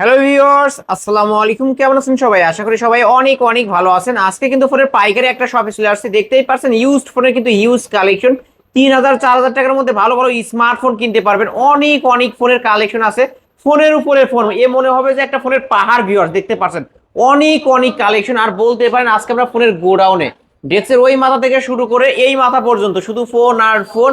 Hello viewers আসসালামু আলাইকুম কেমন আছেন সবাই? আশা করি সবাই অনেক অনেক ভালো আছেন। আজকে কিন্তু ফোনের পাইকারি একটা শপে চলে আসছে। দেখতেই পারছেন ইউজড ফোনের কিন্তু ইউজ কালেকশন তিন হাজার, চার হাজার টাকার মধ্যে ভালো ভালো স্মার্টফোন কিনতে পারবেন। অনেক অনেক ফোনের কালেকশন আছে। ফোনের উপরে ফোন এ মনে হবে যে একটা ফোনের পাহাড় ভিউয়ার্স দেখতে পাচ্ছেন অনেক অনেক কালেকশন আর বলতে পারেন, আজকে আমরা ফোনের গোডাউনে ডেস্কের ওই মাথা থেকে শুরু করে এই মাথা পর্যন্ত, শুধু ফোন আর ফোন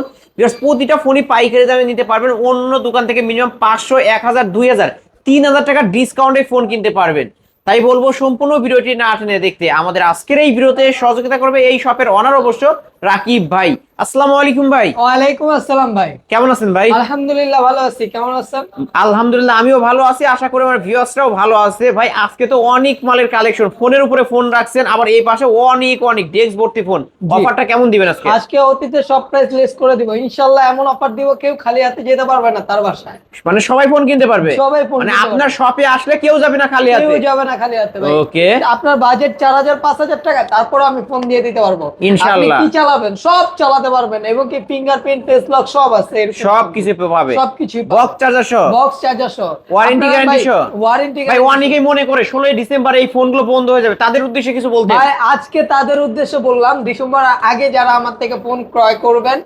প্রতিটা ফোনই পাইকারি দামে নিতে পারবেন। অন্য দোকান থেকে মিনিমাম পাঁচশো, এক হাজার, দুই হাজার। তিন হাজার টাকার ডিসকাউন্টে ফোন কিনতে পারবেন। তাই বলব, সম্পূর্ণ ভিডিওটি না টেনে দেখতে। আমাদের আজকের এই ভিডিওতে সহযোগিতা করবে এই শপের অনার অবশ্য রাকিব ভাই। আসসালামু আলাইকুম ভাই। ওয়ালাইকুম আসসালাম ভাই। কেমন আছেন ভাই? আলহামদুলিল্লাহ ভালো আছি কেমন আছেন? আলহামদুলিল্লাহ আমিও ভালো আছি। আশা করি আমার ভিউয়ার্সরাও ভালো আছে। ভাই আজকে তো অনেক মালের কালেকশন ফোনের উপরে ফোন রাখছেন আবার এই পাশে অনেক অনেক ডেস্ক ভর্তি ফোন অফারটা কেমন দিবেন আজকে? আজকে অতীতে সব প্রাইস লেস করে দিব। ইনশাল্লাহ এমন অফার দিব কেউ খালি হাতে যেতে পারবে না তার বাসায়। মানে সবাই ফোন কিনতে পারবে? সবাই ফোন মানে আপনার শপে আসলে কেউ যাবে না খালি কেউ হাতে যাবে না খালি হাতে ভাই। ওকে। আপনার বাজেট চার হাজার পাঁচ হাজার টাকা তারপর আমি ফোন দিয়ে দিতে পারব। ইনশাআল্লাহ। আপনি কি চালাবেন? সব চালাতে পারবেন এবং কি ফিঙ্গারপ্রিন্ট ফেস লক সব আছে সব। কিছু পাবে। সবকিছু বক্স চার্জার সহ? বক্স চার্জার সহ। Warranty guarantee সহ? ওয়ারেন্টি ভাই অনেকেই মনে করে ষোলোই ডিসেম্বর এই ফোনগুলো বন্ধ হয়ে যাবে। তাদের উদ্দেশ্যে কিছু বলতে ভাই আজকে তাদের উদ্দেশ্যে বললাম ডিসেম্বর আগে যারা আমার থেকে ফোন ক্রয় করবেন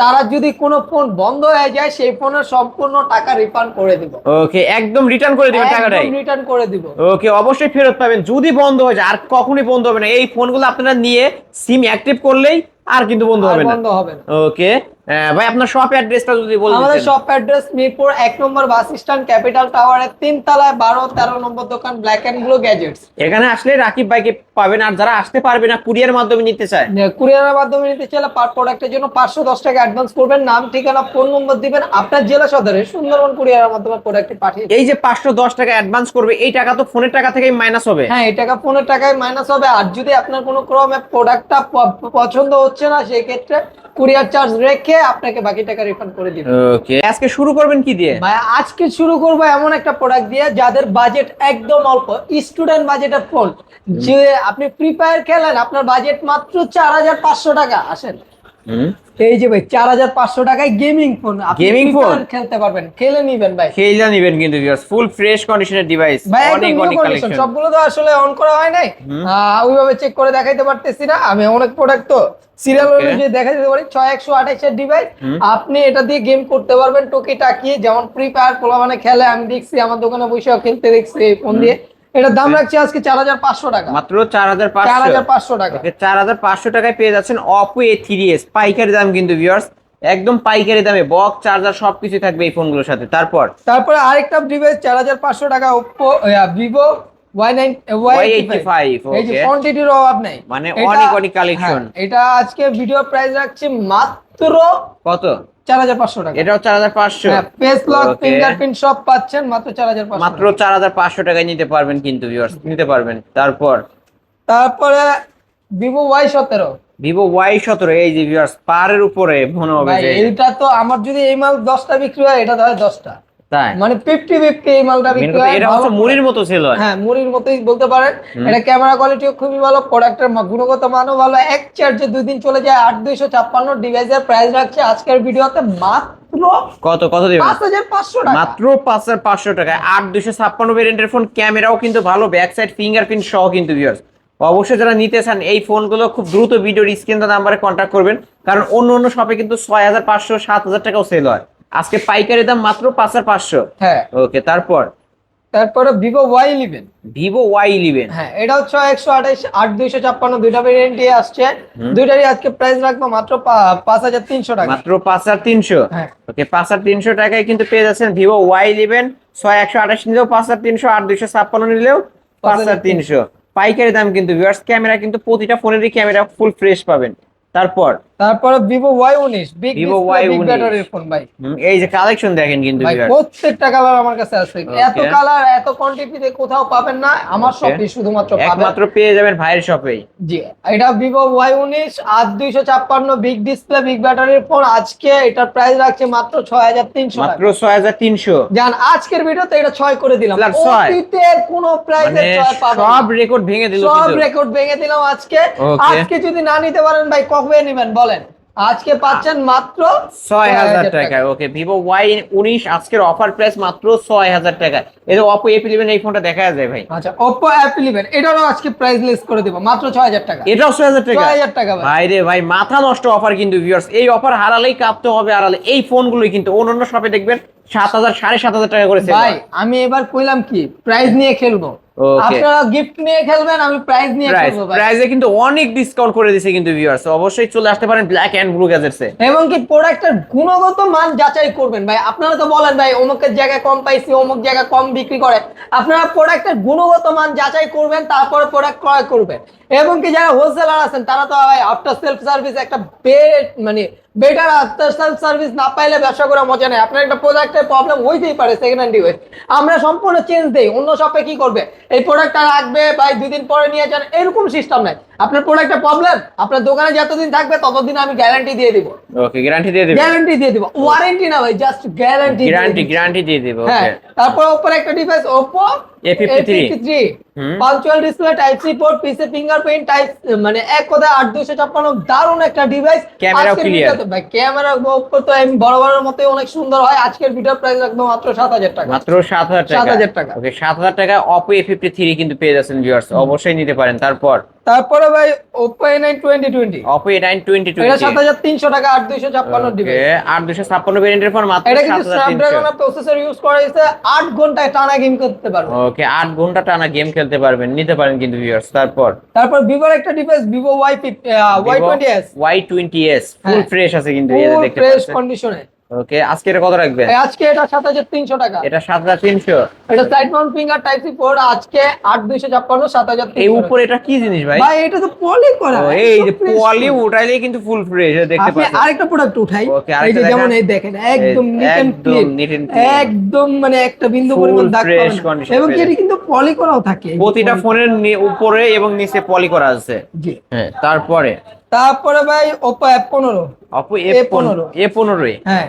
তারা যদি কোনো ফোন বন্ধ হয়ে যায় সেই ফোনের সম্পূর্ণ টাকা রিফান্ড করে দিব। ওকে একদম রিটার্ন করে দিবেন টাকাটাই। রিটার্ন করে দিব। ওকে অবশ্যই ফেরত পাবেন। যদি বন্ধ হয়ে যায় আর কখনোই বন্ধ হবে না। এই ফোনগুলো আপনারা নিয়ে সিম অ্যাক্টিভ করলেই আর কিন্তু বন্ধ হবে না। ওকে ভাই আপনার শপ অ্যাড্রেসটা যদি বলতেন আমাদের শপ অ্যাড্রেস মিরপুর এক নম্বর বাস স্ট্যান্ড ক্যাপিটাল টাওয়ারের তিন তলায় বারো তেরো নম্বর দোকান ব্ল্যাক অ্যান্ড ব্লু গ্যাজেটস এখানে আসলে রাকিব ভাইকে পাবেন আর যারা আসতে পারবে না কুরিয়ার মাধ্যমে নিতে চায়। কুরিয়ারের মাধ্যমে নিতে চাইলে পার প্রোডাক্টের জন্য পাঁচশো দশ টাকা অ্যাডভান্স করবেন। নাম ঠিকানা ফোন নম্বর দিবেন। আপনার জেলা সদরে সুন্দরবন কুরিয়ারের মাধ্যমে প্রোডাক্টটি পাঠিয়ে। এই যে পাঁচশো দশ টাকা অ্যাডভান্স করবে এই টাকা তো ফোনের টাকা থেকেই মাইনাস হবে। হ্যাঁ এই টাকা ফোনের টাকায় মাইনাস হবে। আর যদি আপনার কোনো ক্রমে প্রোডাক্টটা পছন্দ হচ্ছে না সেই ক্ষেত্রে কুরিয়ার চার্জ রেখে আপনাকে বাকি টাকা রিফান্ড করে দিবে। ওকে আজকে শুরু করবেন কি দিয়ে? ভাই আজকে শুরু করব এমন একটা প্রোডাক্ট দিয়ে যাদের বাজেট একদম অল্প। স্টুডেন্ট বাজেটের ফোন যে আপনি ফ্রি ফায়ার খেলেন আপনার বাজেট মাত্র চার হাজার পাঁচশো টাকা। আসেন। এই যে ভাই চার হাজার পাঁচশো টাকায় গেমিং ফোন Gaming phone? খেলতে পারবেন? খেলে নিবেন ভাই। খেইলা নিবেন কিন্তু ফুল ফ্রেশ কন্ডিশনের ডিভাইস অনেক অনেক কালেকশন সবগুলো তো আসলে অন করা হয় নাই। ওইভাবে চেক করে দেখাইতে পারতেছি না। আমি অনেক প্রোডাক্ট তো সিরিয়াল অনুযায়ী দেখা যেতে পারি। ছয় একশো আঠাইশের ডিভাইস আপনি এটা দিয়ে গেম করতে পারবেন। টোকি টাকিয়ে যেমন ফ্রি ফায়ার পোলা মানে খেলে আমি দেখছি আমার দোকানে বসেও খেলতে দেখছি এই ফোন দিয়ে। এটার দাম রাখছি আজকে চার হাজার পাঁচশো টাকা। মাত্র চার হাজার চার হাজার পাঁচশো টাকা। চার হাজার পাঁচশো টাকায় পেয়ে যাচ্ছেন অপো এ থ্রি এস পাইকারি দাম কিন্তু ভিউয়ার্স একদম পাইকারি দামে বক্স চার্জার সবকিছু থাকবে এই ফোনগুলোর সাথে। তারপর? তারপরে আরেকটা ডিভাইস চার হাজার পাঁচশো টাকা Oppo Vivo Y nine Y Y85, এই কোয়ান্টিটির অভাব নেই। মানে এটা- অনেক অনেক কালেকশন এটা আজকে ভিডিও প্রাইস রাখছি মাত্র কত? টাকা। এটাও ফেস লক ফিঙ্গারপ্রিন্ট সব পাচ্ছেন মাত্র টাকায় নিতে পারবেন কিন্তু ভিউয়ার্স নিতে পারবেন। তারপর? তারপরে ভিভো ওয়াই সতেরো। ভিভো ওয়াই সতেরো এই যে ভিউয়ার্স পারের উপরে মনে হবে এইটা তো আমার যদি এই মাল দশটা বিক্রি হয় এটা তো দশটা। তাই? মানে ফিফটি ফিফটি এই মালটা বিক্রি এটা হচ্ছে মুড়ির মতো সেল হয়। মুড়ির মতোই বলতে পারেন। এটা ক্যামেরা কোয়ালিটিও খুবই ভালো প্রোডাক্টের গুণগত মানও ভালো। এক চার্জে দুই দিন চলে যায় আট দুইশো ছাপ্পান্ন ডিভাইসের প্রাইস রাখছে আজকের ভিডিওতে মাত্র কত কত দেবেন? টাকা। মাত্র টাকায় ভেরিয়েন্টের ফোন ক্যামেরাও কিন্তু ভালো ব্যাক সাইড ফিঙ্গারপ্রিন্ট সহ কিন্তু ভিউয়ার্স অবশ্যই যারা নিতে চান এই ফোনগুলো খুব দ্রুত ভিডিওর স্ক্রিন নাম্বারে কন্ট্যাক্ট করবেন। কারণ অন্য অন্য শপে কিন্তু ছয় হাজার পাঁচশো সাত হাজার টাকাও সেল হয়। আজকে পাইকারি দাম মাত্র পাঁচ হাজার পাঁচশো। হ্যাঁ। ওকে তারপর? তারপরে Vivo Y eleven Vivo Y eleven হ্যাঁ এটাও ছয় একশো আঠাইশ আট দুইশো ছাপ্পান্ন দুইটা ভেরিয়েন্টই আসছে। দুইটারই আজকে প্রাইস রাখব মাত্র পাঁচ হাজার তিনশো টাকা। মাত্র পাঁচ হাজার তিনশো? হ্যাঁ। ওকে পাঁচ হাজার তিনশো টাকায় কিন্তু পেয়ে যাচ্ছেন ভিভো ওয়াই ইলেভেন ছয় একশো আঠাশ নিলেও পাঁচ হাজার তিনশো আট দুইশো ছাপ্পান্ন নিলেও পাঁচ হাজার তিনশো। পাইকারি দাম কিন্তু ভিউয়ার্স ক্যামেরা কিন্তু প্রতিটা ফোনেরই ক্যামেরা ফুল ফ্রেশ পাবেন। তারপর? তারপরে ভিভো ওয়াই উনিশ বিগ ভিভো Y19 বিগ ব্যাটারির ফোন ভাই। এই যে কালেকশন দেখেন কিন্তু প্রত্যেকটা কালার আমার কাছে আছে। এত কালার এত কোয়ান্টিটিতে কোথাও পাবেন না আমার শপে শুধুমাত্র পাবেন। একমাত্র পেয়ে যাবেন ভাইয়ের শপেই জি এটা ভিভো ওয়াই উনিশ আট দুইশো ছাপ্পান্ন বিগ ডিসপ্লে বিগ ব্যাটারির ফোন আজকে এটার প্রাইস রাখছে মাত্র ছয় হাজার তিনশো মাত্র ছয় হাজার তিনশো। জান আজকের ভিডিওতে এটা ছয় করে দিলাম। অতীতের কোনো প্রাইসে মানে ছয় পাবেন সব রেকর্ড ভেঙে দিল সব রেকর্ড ভেঙে দিলাম আজকে। আজকে যদি না নিতে পারেন ভাই কবে নেবেন বলেন আজকে পাচ্ছেন মাত্র ছয় হাজার টাকায় ওকে ভিভো ওয়াই উনিশ আজকের অফার প্রাইস মাত্র ছয় হাজার টাকা। এই যে অপো এফ ইলেভেন এই ফোনটা দেখা যায় ভাই। আচ্ছা অপো অ্যাপ ইলেভেন এটাও আজকে প্রাইস লিস্ট করে দিব মাত্র ছয় হাজার টাকা। এটাও ছয় হাজার টাকা? হাজার টাকা ভাই। ভাই রে ভাই মাথা নষ্ট অফার কিন্তু ভিউয়ার্স এই অফার হারালেই কাঁপতে হবে হারালে এই ফোনগুলোই কিন্তু অন্যান্য শপে দেখবেন সাত হাজার সাড়ে সাত হাজার টাকা করে sale ভাই আমি এবার কইলাম কি প্রাইস নিয়ে খেলব। আপনারা গিফট নিয়ে খেলবেন আমি প্রাইস নিয়ে খেলব ভাই। প্রাইসে কিন্তু অনেক ডিসকাউন্ট করে দিছে কিন্তু ভিউয়ার্স অবশ্যই চলে আসতে পারেন ব্ল্যাক এন্ড ব্লু গ্যাজেটসে এবং কি প্রোডাক্টের গুণগত মান যাচাই করবেন ভাই। আপনারা তো বলেন ভাই অমুকের জায়গায় কম পাইছি অমুক জায়গায় কম বিক্রি করে। আপনারা প্রোডাক্টের গুণগত মান যাচাই করবেন তারপরে প্রোডাক্ট ক্রয় করবেন। এবং কি যারা হোলসেলার আছেন, তারা তো আফটার সেলফ সার্ভিস একটা মানে বেটার আফটার সেলফ সার্ভিস না পাইলে ব্যবসা করা মজা নেই। আপনার একটা প্রোডাক্টের প্রবলেম হইতেই পারে সেকেন্ড হ্যান্ড ডিভাইস আমরা সম্পূর্ণ চেঞ্জ দেই, অন্য শপে কি করবে? এই প্রোডাক্টটা রাখবে বা দুদিন পরে নিয়ে যান, এরকম সিস্টেম নাই। আপনার প্রোডাক্টের প্রবলেম আপনার দোকানে যতদিন থাকবে ততদিন আমি গ্যারান্টি দিয়ে দিব। ওকে গ্যারান্টি দিয়ে দিবেন গ্যারান্টি দিয়ে দিব। ওয়ারেন্টি না ভাই জাস্ট গ্যারান্টি গ্যারান্টি গ্যারান্টি দিয়ে দিব হ্যাঁ ওকে তারপর উপরে একটা ডিভাইস Oppo A53 হুম। পাঞ্চুয়াল ডিসপ্লে টাইপ সি পোর্ট পিসে ফিঙ্গারপ্রিন্ট টাইপ মানে এক কথায় আট দুইশো ছাপ্পান্ন দারুণ একটা ডিভাইস ক্যামেরা clear। ভাই ক্যামেরা Oppo তো এমনি বড় বড় মতোই অনেক সুন্দর হয়। আজকের ভিডিও প্রাইস একদম মাত্র সাত হাজার টাকা। মাত্র সাত হাজার টাকা। 7,000 টাকা। ওকে সাত হাজার টাকা অপো এ ফিফটি থ্রি কিন্তু পেয়ে যাচ্ছেন ভিউয়ার্স অবশ্যই নিতে পারেন। তারপর তারপরে ভাই Oppo A9 twenty twenty Oppo A nine twenty এটা সাত হাজার তিনশো টাকা আট দুইশো ছাপ্পান্ন ডিভাইস আট দুশো ছাপ্পান্ন ভেরিয়েন্টের পর মাত্র 7300 এটা কিন্তু স্ন্যাপড্রাগনের প্রসেসর ইউজ করা হয়েছে আট ঘন্টায় টানা গেম করতে পারবে ওকে আট ঘণ্টা টানা গেম খেলতে পারবেন নিতে পারেন কিন্তু ভিউয়ার্স তারপর? তারপর ভিভোর একটা device S Y twenty S full. Fresh আছে কিন্তু ফুল দেখতে ফ্রেশ কন্ডিশনে ওকে আজকে এটা কত রাখবেন? আজকে এটা সাত হাজার তিনশো টাকা। এটা সাত হাজার তিনশো। এটা side mount finger type C port আজকে আট দুইশো ছাপ্পান্ন সাত হাজার এই উপরে এটা কি জিনিস ভাই? ভাই এটা তো পলি করা এই যে পলি উঠাইলেই কিন্তু ফুল ফ্রেশ দেখতে আপনি পাচ্ছেন। আরেকটা প্রোডাক্ট উঠাই। এই যে যেমন এই দেখেন একদম নিট এন্ড ক্লিন একদম মানে একটা বিন্দু পরিমাণ দাগ পাবেন। এবং এটা কিন্তু পলি করাও থাকে। প্রতিটা ফোনের উপরে এবং নিচে পলি করা আছে। জি। হ্যাঁ তারপরে? তারপরে ভাই Oppo Oppo F15 Oppo A A15 পনেরো। এ পনেরোই? হ্যাঁ।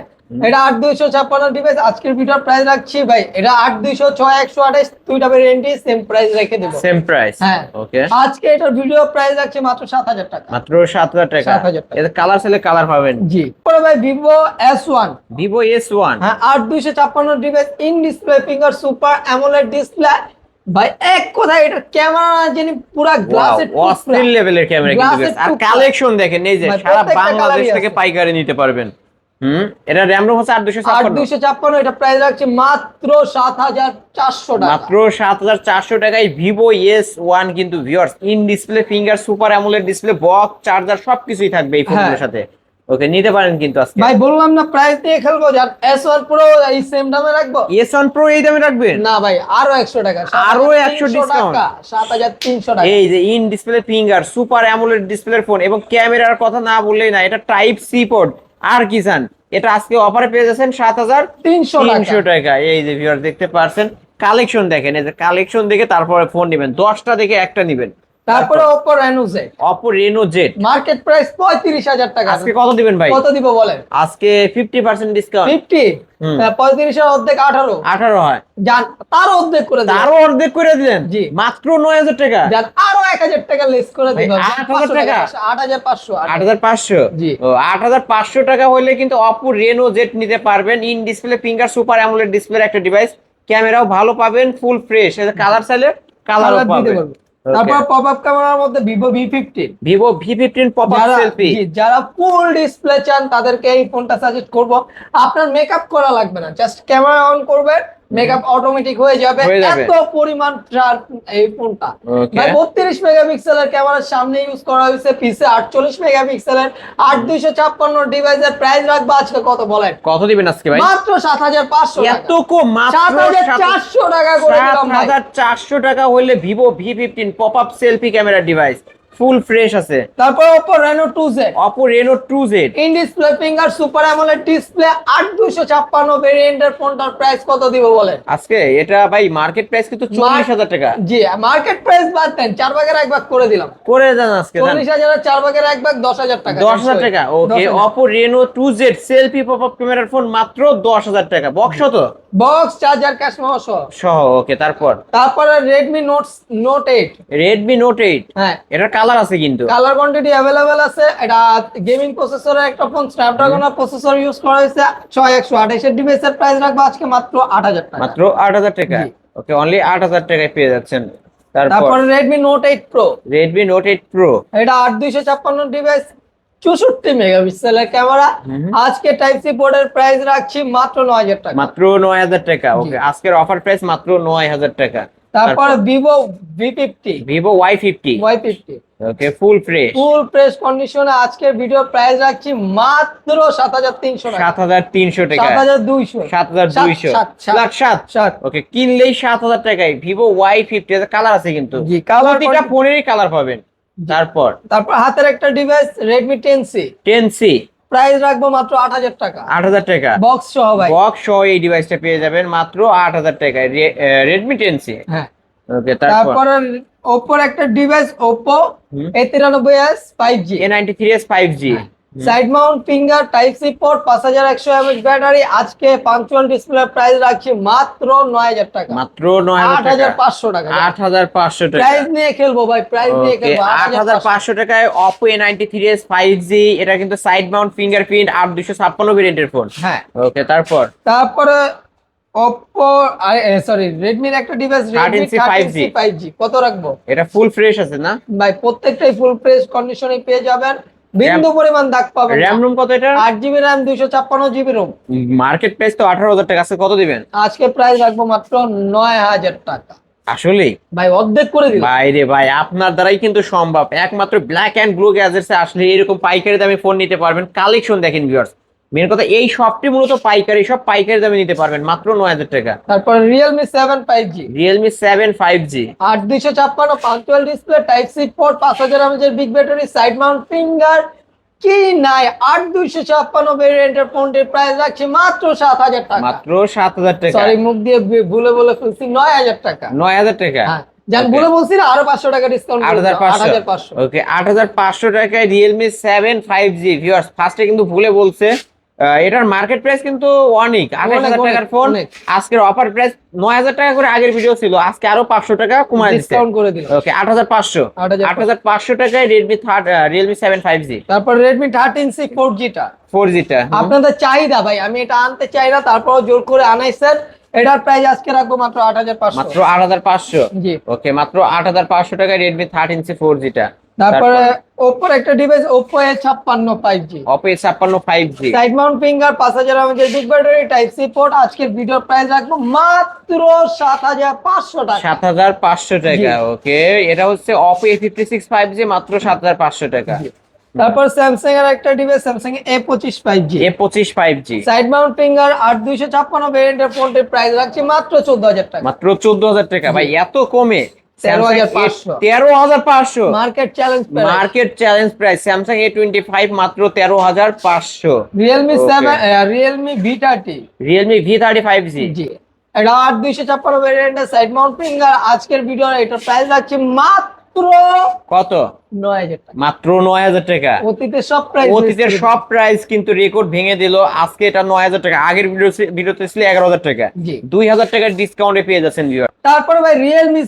এটা আট দুইশো ছাপ্পান্ন ডিভাইস আজকের ভিডিও প্রাইস রাখছি ভাই। এটা আট দুইশো ছয় একশো আঠাশ দুইটা ভেরিয়েন্টই সেম প্রাইস রেখে দেবো। সেম প্রাইস হ্যাঁ। ওকে আজকে এটার ভিডিও প্রাইস রাখছি মাত্র সাত হাজার টাকা। মাত্র সাত হাজার টাকা? 7,000 টাকা। কালার সেলে কালার পাবেন। জি। পরে ভাই Vivo S one Vivo S one হ্যাঁ আট দুইশো ছাপ্পান্ন device in display finger super AMOLED display ভাই এক কথায় এটা ক্যামেরা যিনি পুরা গ্লাসের অস্থির লেভেলের ক্যামেরা কিন্তু। আর কালেকশন দেখেন এই যে সারা বাংলাদেশ থেকে পাইকারি নিতে পারবেন। হুম? এটা র্যাম রোম হচ্ছে আট দুশো আট ছাপ্পান্ন। দুইশো ছাপ্পান্ন এটা প্রাইস রাখছি মাত্র সাত হাজার চারশো টাকা। মাত্র সাত হাজার চারশো টাকায় ভিভো এস ওয়ান কিন্তু viewers in display finger super AMOLED display box charger সবকিছুই থাকবে এই ফোনগুলোর হ্যাঁ। সাথে। ওকে নিতে পারেন কিন্তু আজকে। ভাই বললাম না প্রাইস দিয়ে খেলব যার এস ওয়ান প্রো এই সেম দামে রাখব? এস ওয়ান প্রো এই দামে রাখবেন না ভাই আরও একশো টাকা আরও 100 discount? সাত হাজার তিনশো টাকা। এই যে in display finger super AMOLED ডিসপ্লের ফোন এবং ক্যামেরার কথা না বললেই না এটা টাইপ সি পোর্ট আর কি চান? এটা আজকে অফারে পেয়ে যাচ্ছেন সাত হাজার তিনশো তিনশো টাকা। এই যে ভিউয়ার দেখতে পারছেন কালেকশন দেখেন এই যে কালেকশন দেখে তারপরে ফোন নেবেন। দশটা দেখে একটা নেবেন। তারপরে Reno Z Oppo Reno Z market price পঁয়ত্রিশ হাজার টাকা। আজকে কত দিবেন ভাই? কত দিব বলেন? আজকে ফিফটি পার্সেন্ট ডিসকাউন্ট ফিফটি হুম। পঁয়ত্রিশের অর্ধেক আঠারো। আঠারো হয়। যান তার অর্ধেক করে দিন তারও অর্ধেক করে দিলেন? জি। মাত্র নয় হাজার টাকা? যান আরও এক হাজার টাকা লেস করে দিন 8,000 টাকা? আট হাজার পাঁচশো আট হাজার। পাঁচশো? জি। ও আট হাজার পাঁচশো টাকা হলে কিন্তু অপো রেনো জেট নিতে পারবেন। In display finger super AMOLED display একটা ডিভাইস ক্যামেরাও ভালো পাবেন ফুল ফ্রেশ কালার চাইলে কালারও পাবেন। তারপর পপ আপ ক্যামেরার মধ্যে Vivo V fifteen Vivo V fifteen pop up যারা সেলফি যারা ফুল ডিসপ্লে চান তাদেরকে এই ফোনটা সাজেস্ট করব। আপনার মেকআপ করা লাগবে না জাস্ট ক্যামেরা অন করবেন মেকআপ অটোমেটিক হয়ে যাবে। এত পরিমাণ এই ফোনটা. ভাই বত্রিশ মেগাপিক্সেলের ক্যামেরার সামনে ইউজ করা হয়েছে পিছে আটচল্লিশ মেগাপিক্সেলের আট দুইশো ছাপ্পান্ন ডিভাইসের প্রাইস রাখব আজকে কত বলেন? কত দিবেন আজকে ভাই? মাত্র সাত হাজার পাঁচশো এত কম মাত্র সাত হাজার সাত- চারশো টাকা করে দিলাম ভাই। হাজার চারশো টাকা হলে Vivo V fifteen pop up selfie camera device full fresh আছে। তারপর two Z Oppo Reno two Z in display finger super AMOLED display আট দুইশো ছাপ্পান্ন ভেরিয়েন্টের ফোনটার প্রাইস কত দিব বলেন? আজকে এটা ভাই মার্কেট প্রাইস কিন্তু চল্লিশ হাজার টাকা। জি মার্কেট প্রাইস বাদ দেন চার ভাগের এক ভাগ করে দিলাম। করে দেন আজকে দেন। চল্লিশ হাজারের চার ভাগের এক ভাগ দশ হাজার টাকা। দশ হাজার টাকা okay Oppo Reno two Z selfie pop up ক্যামেরার ফোন মাত্র দশ হাজার টাকা। বক্স তো বক্স চার্জার ক্যাশ সহ। সহ ওকে তারপর? তারপরে Redmi note note eight Redmi note eight হ্যাঁ। এটার কালার আছে কিন্তু। কালার কোয়ান্টিটি অ্যাভেলেবেল আছে। এটা গেমিং প্রসেসরের একটা ফোন স্ন্যাপড্রাগন প্রসেসর ইউজ করা হয়েছে। ছয় একশো আঠাশের ডিভাইসের প্রাইস রাখব আজকে মাত্র আট হাজার টাকা। মাত্র আট হাজার টাকা? ওকে অনলি আট হাজার টাকায় পেয়ে যাচ্ছেন। তারপর Redmi note eight pro Redmi note eight pro এটা আট দুইশো ছাপ্পান্ন ডিভাইস চৌষট্টি মেগাপিক্সেলের ক্যামেরা আজকে টাইপ সি বোর্ডের প্রাইস রাখছি মাত্র নয় হাজার টাকা। মাত্র নয় হাজার টাকা। ওকে আজকের অফার প্রাইস মাত্র নয় হাজার টাকা। তারপরে Vivo V fifty Vivo Y fifty Y fifty okay full fresh full press কন্ডিশনে আজকের ভিডিও প্রাইস রাখছি মাত্র সাত হাজার তিনশো সাত হাজার তিনশো টাকা। সাত হাজার দুইশো। সাত হাজার দুইশো। সাত, সাত, লাখ সাত। সাত। ওকে কিনলেই সাত হাজার টাকায় ভিভো ওয়াই ফিফটি কালার আছে কিন্তু। কালার প্রতিটা ফোনেরই কালার পাবেন। তারপর? তারপর হাতের একটা device Redmi ten C ten C price রাখব মাত্র 8000 টাকা। 8000 টাকা। বক্স সহ ভাই। বক্স সহ এই ডিভাইসটা পেয়ে যাবেন মাত্র 8000 টাকায় Redmi 10C হ্যাঁ। ওকে তারপর? ওপোর একটা device Oppo A93s 5G A93s 5G side mount finger type C port পাঁচ হাজার একশো এমএচ ব্যাটারি আজকে পাঞ্চুয়াল ডিসপ্লে প্রাইস রাখছি মাত্র নয় হাজার টাকা। মাত্র নয় আট হাজার পাঁচশো টাকা। আট হাজার পাঁচশো টাকা। প্রাইস নিয়ে খেলব ভাই প্রাইস নিয়ে খেলব। আট হাজার পাঁচশো। টাকায় Oppo A ninety three S five G এটা কিন্তু সাইড মাউন্ট ফিঙ্গারপ্রিন্ট আর দুশো ছাপ্পান্ন ভেরিয়েন্টের ফোন হ্যাঁ। ওকে তারপর? তারপরে ওপো সরি রেডমির একটা device Redmi 13C 5G five G কত রাখব? এটা ফুল ফ্রেশ আছে না? ভাই প্রত্যেকটাই ফুল প্রেস কন্ডিশনে পেয়ে যাবেন। বিন্দু পরিমাণ দাগ পাবেন র্যাম রুম কত এটা 8 জিবি র্যাম দুইশো ছাপ্পান্ন জিবি রুম মার্কেট প্রাইস তো আঠারো হাজার টাকা আছে কত দিবেন? আজকে প্রাইস রাখব মাত্র নয় হাজার টাকা। আসলেই? ভাই অর্ধেক করে দিল বাইরে ভাই আপনার দ্বারাই কিন্তু সম্ভব। একমাত্র ব্ল্যাক এন্ড ব্লু গ্যাজেটসে আসলে এরকম পাইকারি দামে ফোন নিতে পারবেন। কালেকশন দেখেন ভিউয়ার্স মেন কথা এই শপটি মূলত পাইকারি সব পাইকারি দামে নিতে পারবেন মাত্র নয় হাজার টাকা। তারপর Realme seven five G Realme seven five G আট দুইশো ছাপ্পান্ন punch hole display type C port পাঁচ হাজার এমএচের big battery side mount finger কি নাই? আট দুইশো ছাপ্পান্ন ভেরিয়েন্টের ফোনটির প্রাইস রাখছি মাত্র সাত হাজার টাকা। মাত্র সাত হাজার টাকা। সরি মুখ দিয়ে ভুলে বলে ফেলছি নয় হাজার টাকা। নয় হাজার টাকা। হ্যাঁ যান Okay. ভুলে বলছি না আরও পাঁচশো টাকা ডিসকাউন্ট আট হাজার পাঁচশো। ওকে আট হাজার পাঁচশো টাকায় Realme seven five G viewers ফার্স্টে কিন্তু ভুলে বলছে এটার মার্কেট প্রাইস কিন্তু অনেক। আঠাশ হাজার টাকার ফোন। আজকের অফার প্রাইস নয় হাজার টাকা করে আগের ভিডিও ছিল। আজকে আরও পাঁচশো টাকা কমায় ডিসকাউন্ট করে দিল। ওকে আট হাজার পাঁচশো। আট হাজার পাঁচশো টাকায় Redmi third Realme seven five G তারপর রেডমি থার্টিন সি ফোর জিটা ফোর জিটা আপনাদের চাহিদা ভাই আমি এটা আনতে চাই না তারপর জোর করে আনাইছেন এটার প্রাইস আজকে রাখব মাত্র আট হাজার পাঁচশো। মাত্র আট হাজার পাঁচশো। জি। ওকে মাত্র আট হাজার পাঁচশো টাকায় রেডমি থার্টিন সি ফোর জিটা তারপরে ওপোর একটা ডিভাইস ওপো এ ছাপ্পান্ন ফাইভ জি অপো এ ছাপ্পান্ন five G side mount finger পাঁচ হাজার আমাদের big battery type C port আজকের ভিডিওর প্রাইস রাখব মাত্র সাত হাজার পাঁচশো টাকা। সাত হাজার পাঁচশো টাকা ওকে এটা হচ্ছে Oppo A fifty six five G মাত্র সাত হাজার পাঁচশো টাকা। তারপর স্যামসাং এর একটা ডিভাইস স্যামসাং এ পঁচিশ ফাইভ জি এ পঁচিশ five G side mount finger আট দুইশো ছাপ্পান্ন ভেরিয়েন্টের ফোনটির প্রাইস রাখছি মাত্র চোদ্দ হাজার টাকা। মাত্র চোদ্দ হাজার টাকা ভাই এত কমে। 13,500 তেরো হাজার পাঁচশো। Market challenge market challenge price Samsung A twenty five মাত্র তেরো হাজার পাঁচশো। Realme. Realme V thirty Realme V thirty five G G. এটা আট দুইশো ছাপ্পান্ন ভেরিয়েন্টের সাইড মাউন্ট ফিঙ্গার আজকের ভিডিও এটার প্রাইস রাখছি মাত্র কত? মাত্র নয় হাজার টাকা। অতীতের সব প্রাইস অতীতের সব প্রাইস কিন্তু রেকর্ড ভেঙে দিল। আজকে এটা নয় হাজার টাকা। আগের ভিডিও ভিডিওতে ছিল এগারো হাজার টাকা। দুই হাজার টাকার ডিসকাউন্টে পেয়ে যাচ্ছেন ভিউয়ার তারপরে ভাই Realme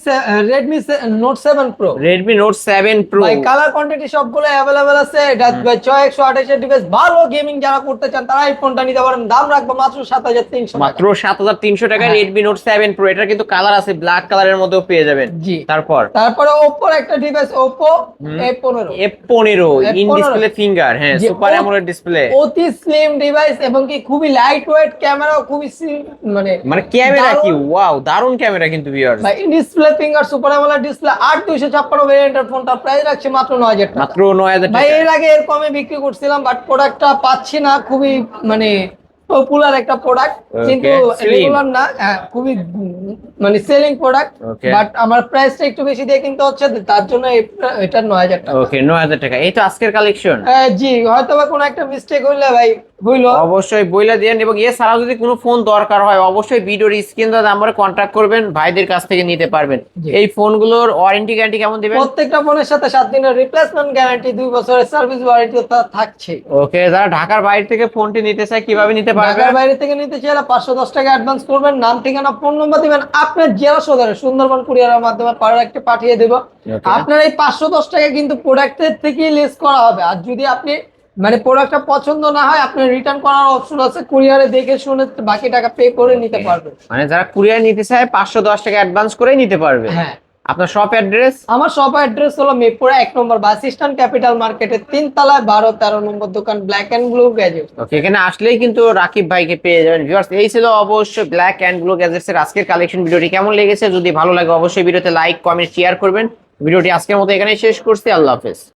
Redmi note seven pro Redmi note seven pro ভাই কালার কোয়ান্টিটি সবগুলো অ্যাভেলেবেল আছে। এটা ভাই ছয় একশো আঠাশের ডিভাইস ভালো গেমিং যারা করতে চান তারা এই ফোনটা নিতে পারেন। দাম রাখব মাত্র সাত হাজার তিনশো মাত্র সাত হাজার তিনশো টাকা। রেডমি নোট সেভেন প্রো এটা কিন্তু কালার আছে ব্ল্যাক কালারের মধ্যেও পেয়ে যাবেন। জি। তারপর? তারপরে ওপোর একটা ডিভাইস ওপো এ পনেরো। এফ পনেরো ইন ডিসপ্লে ফিঙ্গার হ্যাঁ সুপার অ্যামোলেড ডিসপ্লে। অতি স্লিম ডিভাইস এবং কি খুবই লাইট ওয়েট ক্যামেরাও খুবই মানে মানে ক্যামেরা কি? ওয়াও দারুণ ক্যামেরা কিন্তু ভিউয়ার্স ভাই display finger super AMOLED display আট দুইশো ছাপ্পান্ন ভেরিয়েন্টের ফোনটা প্রাইস রাখছে মাত্র নয় হাজার টাকা। মাত্র নয় হাজার ভাই এর আগে এর কমে বিক্রি করছিলাম বাট প্রোডাক্টটা পাচ্ছি না খুবই মানে পপুলার একটা প্রোডাক্ট কিন্তু রেগুলার না হ্যাঁ, খুবই মানে সেলিং প্রোডাক্ট বাট আমার প্রাইসটা একটু বেশি দিয়ে কিনতে হচ্ছে তার জন্য এটা নয় হাজার টাকা। ওকে নয় হাজার টাকা। এই তো আজকের কালেকশন আহ, জি হয়তো বা কোনো একটা মিস্টেক হইলে ভাই হইল অবশ্যই বইলা দিয়েন এবং এছাড়াও যদি কোনো ফোন দরকার হয় অবশ্যই ভিডিওর স্ক্রিন নাম্বারে কন্ট্যাক্ট করবেন ভাইদের কাছ থেকে নিতে পারবেন। এই ফোনগুলোর ওয়ারেন্টি গ্যারান্টি কেমন দিবেন? প্রত্যেকটা ফোনের সাথে সাত দিনের রিপ্লেসমেন্ট গ্যারান্টি দুই বছরের সার্ভিস ওয়ারেন্টি থাকছে। ওকে যারা ঢাকার বাইরে থেকে ফোনটি নিতে চায় কীভাবে নিতে পারবে? ঢাকার বাইরে থেকে নিতে চাইলে পাঁচশো দশ টাকা অ্যাডভান্স করবেন। নাম ঠিকানা ফোন নম্বর দিবেন। আপনার জেলা সদরে সুন্দরবন কুরিয়ারের মাধ্যমে প্রোডাক্টে পাঠিয়ে দেবো. আপনার এই পাঁচশো দশ টাকা কিন্তু প্রোডাক্টের থেকেই লেস করা হবে। আর যদি আপনি মানে প্রোডাক্টটা পছন্দ না হয় আপনার রিটার্ন করার অপশন আছে কুরিয়ারে দেখে শুনে বাকি টাকা পে করে নিতে পারবে। মানে যারা কুরিয়ার নিতে চায় পাঁচশো দশ টাকা অ্যাডভান্স করেই নিতে পারবে। হ্যাঁ। আপনার শপ অ্যাড্রেস আমার শপ অ্যাড্রেস হলো মিরপুরে এক নম্বর বাস স্ট্যান্ড ক্যাপিটাল মার্কেটের তিন তলায় বারো তেরো নম্বর দোকান black and blue gadget okay এখানে আসলেই কিন্তু রাকিব ভাইকে পেয়ে যাবেন। ভিউয়ার্স এই ছিল অবশ্যই ব্ল্যাক অ্যান্ড ব্লু গ্যাজেটস এর আজকের কালেকশন ভিডিওটি কেমন লেগেছে যদি ভালো লাগে অবশ্যই ভিডিওতে লাইক কমেন্ট শেয়ার করবেন। ভিডিওটি আজকের মতো এখানেই শেষ করছি। আল্লাহ হাফেজ।